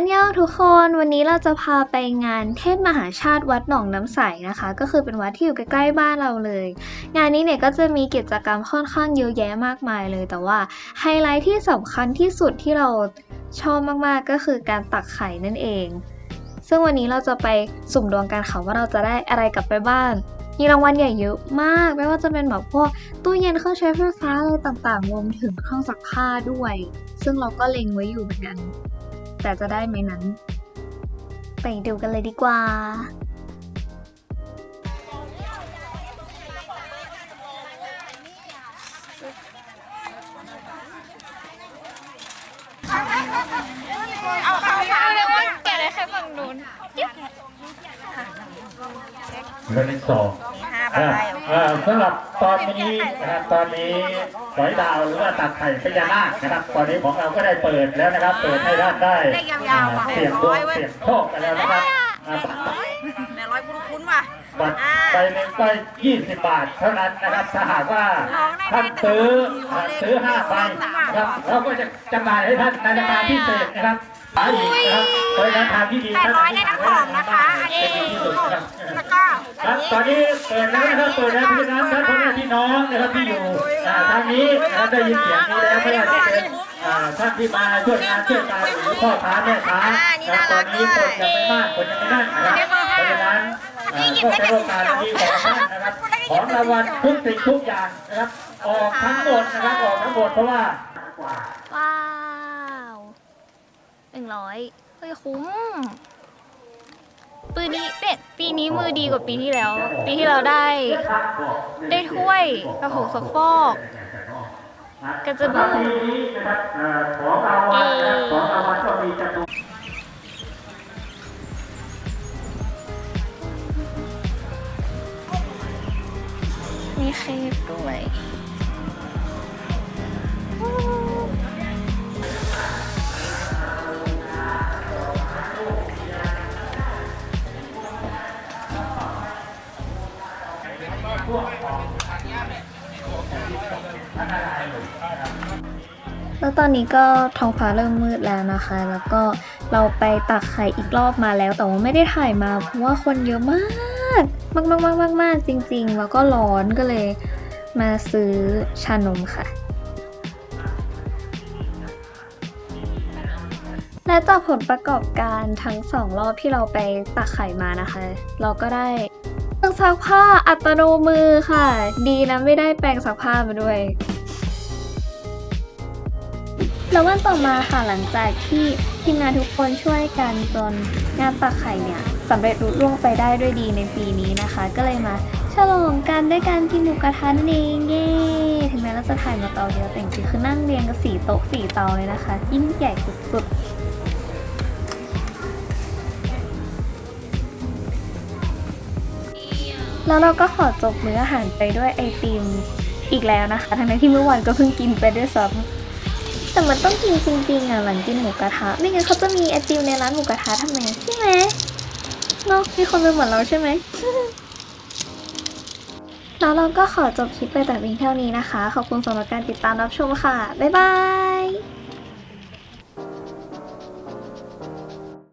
อันยองทุกคนวันนี้เราจะพาไปงานเทศมหาชาติวัดหนองน้ำใสนะคะ ก็คือเป็นวัดที่อยู่ใกล้ๆบ้านเราเลย งานนี้เนี่ยก็จะมีกิจกรรมค่อนข้างเยอะแยะมากมายเลย แต่ว่าไฮไลท์ที่สำคัญที่สุดที่เราชอบมากๆก็คือการตักไข่นั่นเอง ซึ่งวันนี้เราจะไปสุ่มดวงกันค่ะว่าเราจะได้อะไรกลับไปบ้านมีรางวัลใหญ่เยอะมาก ไม่ว่าจะเป็นแบบพวกตู้เย็นเครื่องใช้ไฟฟ้าอะไรต่างๆรวมถึงเครื่องซักผ้าด้วย ซึ่งเราก็เล็งไว้อยู่เหมือนกัน แต่จะได้ไหมนั้น ไปดูกันเลยดีกว่าเอาเข้าค่ะเรียกว่าแกะได้แค่ฝั่งนู้นเรื่องที่สองอ่าอ่าสำหรับตอนนี้นะครับตอนนี้ สอยดาวหรือว่าตัดไข่พญานาคนะครับ ตอนนี้ของเราก็ได้เปิดแล้วนะครับ เปิดให้ท่านได้อ่าเสี่ยงดวงเสี่ยงโชคกันแล้วนะครับอ่าแม่ร้อยคุ้นๆว่ะบัตรใบหนึ่งก็20บาทเท่านั้นนะครับ ถ้าหากว่าท่านซื้ออ่าซื้อ5ใบนะครับเราก็จะจำหน่ายให้ท่านในราคาพิเศษนะครับขายอีกนะครับโดยราคาที่ดีแปดร้อยได้น้ำหอมนะ ครับตอนนี้เปิดแล้วนะครับเปิดแล้วพี่น้องท่านพ่อแม่พี่น้องนะครับที่อยู่อ่าทางนี้นะครับได้ยินเสียงนี้แล้วไม่ว่าจะเป็นอ่าท่านที่มาช่วยงานช่วยการหรือพ่อค้าแม่ค้านะครับตอนนี้คนยังไม่มากคนยังไม่นั่นนะครับเพราะฉะนั้นอ่าก็เป็นโอกาสดีของท่านนะครับของรางวัลทุกสิ่งทุกอย่างนะครับออกทั้งหมดนะครับออกทั้งหมดเพราะว่าว้าวหนึ่งร้อยเฮ้ยคุ้ม ปีนี้เป็ดปีนี้มือดีกว่าปีที่แล้ว ปีที่เราได้ ได้ถ้วยกระโถสกฟอก กระจบูปีนี้นะครับเอ่อของรางวัลนะครับของรางวัลก็มีจำนวนมีเค้กด้วย แล้วตอนนี้ก็ท้องฟ้าเริ่มมืดแล้วนะคะ แล้วก็เราไปตักไข่อีกรอบมาแล้วแต่ว่าไม่ได้ถ่ายมาเพราะว่าคนเยอะมากมากมากมากมากจริง ๆ แล้วก็ร้อนก็เลยมาซื้อชานมค่ะ และจากผลประกอบการทั้งสองรอบที่เราไปตักไข่มานะคะ เราก็ได้เครื่องซักผ้าอัตโนมือค่ะ ดีนะไม่ได้แปรงซักผ้ามาด้วย แล้ววันต่อมาค่ะหลังจากที่ทีมงานทุกคนช่วยกันจนงานตักไข่เนี่ยสำเร็จรุ่ล่วงไปได้ด้วยดีในปีนี้นะคะ ก็เลยมาฉลองกันด้วยการกินหมูกระทะนั่นเองเย้ถึงแม้เราจะถ่ายมาเตาเดียวแต่จริงๆคือนั่งเรียงกันสี่โต๊ะสี่เตาเลยนะคะ ยิ่งใหญ่สุดๆ แล้วเราก็ขอจบมื้ออาหารไปด้วยไอติมอีกแล้วนะคะ ทั้งที่เมื่อวานก็เพิ่งกินไปด้วยซ้ำแต่มันต้องกินจริงๆอะหลังกินหมูกระทะไม่งั้นเขาจะมีไอติมในร้านหมูกระทะทำไมใช่ไหมเนาะมีคนเป็นเหมือนเราใช่ไหมแล้วเราก็ขอจบคลิปไปแต่เพียงเท่านี้นะคะ ขอบคุณสำหรับการติดตามรับชมค่ะ บ๊ายบาย